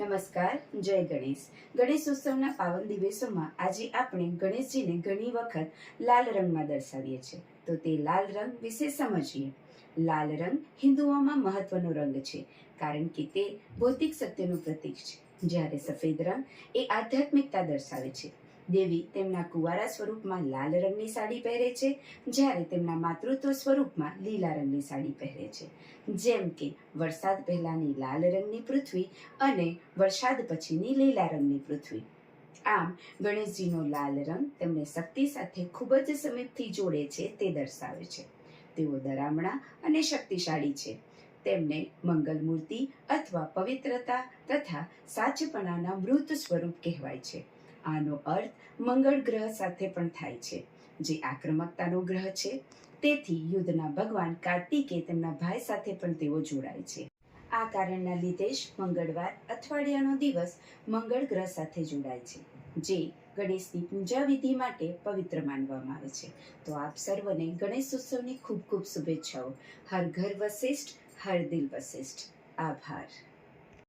નમસ્કાર, જય ગણેશ. ગણેશ ઉત્સવના પાવન દિવસોમાં આજે આપણે ગણેશજીને ઘણી વખત લાલ રંગમાં દર્શાવીએ છીએ. તો તે લાલ રંગ વિશે સમજીએ. લાલ રંગ હિન્દુઓમાં મહત્વનો રંગ છે, કારણ કે તે ભૌતિક સત્યનું પ્રતીક છે. જ્યારે સફેદ રંગ એ આધ્યાત્મિકતા દર્શાવે છે. દેવી તેમના કુવારા સ્વરૂપમાં લાલ રંગની સાડી પહેરે છે, જ્યારે તેમના માતૃત્વ સ્વરૂપમાં લીલા રંગની સાડી પહેરે છે. જેમ કે, વરસાદ પહેલાની લાલ રંગની પૃથ્વી અને વરસાદ પછીની લીલા રંગની પૃથ્વી. આમ, ગણેશજીનો લાલ રંગ તેમને શક્તિ સાથે ખૂબ જ સમીપથી જોડે છે તે દર્શાવે છે. તેઓ દરામણા અને શક્તિશાળી છે. તેમને મંગલ મૂર્તિ અથવા પવિત્રતા તથા સાચપણાના મૃત સ્વરૂપ કહેવાય છે. આનો અર્થ મંગળ ગ્રહ સાથે પણ થાય છે, જે આક્રમકતાનો ગ્રહ છે. તેથી યુદ્ધના ભગવાન કાર્તિકે તેમના ભાઈ સાથે પણ તેઓ જોડાય છે. આ કારણના લીધે જ મંગળવાર અઠવાડિયાનો દિવસ મંગળ ગ્રહ સાથે જોડાય છે, જે ગણેશની પૂજા વિધિ માટે પવિત્ર માનવામાં આવે છે. તો આપ સર્વને ગણેશ ઉત્સવની ખૂબ ખૂબ શુભેચ્છાઓ. હર ઘર વશિષ્ઠ હર દિલ વશિષ્ઠ આભાર.